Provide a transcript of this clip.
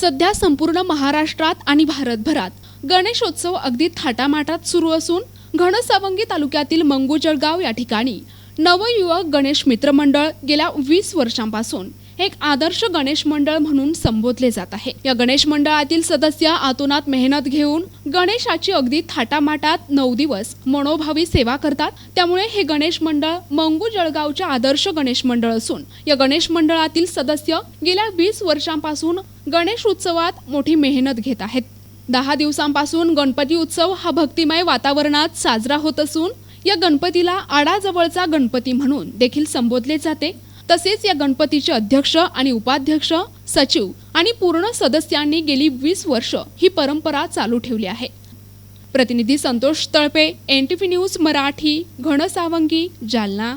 सध्या संपूर्ण महाराष्ट्रात आणि भारतभरात गणेशोत्सव अगदी थाटामाटात सुरू असून घनसावंगी तालुक्यातील मंगू जळगाव या ठिकाणी नवयुवक गणेश मित्र मंडळ गेल्या वीस वर्षांपासून एक आदर्श गणेश मंडळ म्हणून संबोधले जात आहे. या गणेश मंडळातील सदस्य आतोनात मेहनत घेऊन गणेशाची अगदी थाटामाटात नऊ दिवस मनोभावी सेवा करतात. त्यामुळे हे गणेश मंडळ मंगू जळगावचे आदर्श गणेश मंडळ असून या गणेश मंडळातील सदस्य गेल्या वीस वर्षांपासून गणेश उत्सवात मोठी मेहनत घेत आहेत. दहा दिवसांपासून गणपती उत्सव हा भक्तिमय वातावरणात साजरा होत असून या गणपतीला आडाजवळचा गणपती म्हणून देखील संबोधले जाते. तसेच या गणपतीचे अध्यक्ष आणि उपाध्यक्ष सचिव आणि पूर्ण सदस्यांनी गेली वीस वर्ष ही परंपरा चालू ठेवली आहे. प्रतिनिधी Santosh Talpe N T V news Marathi Ghansawangi Jalna.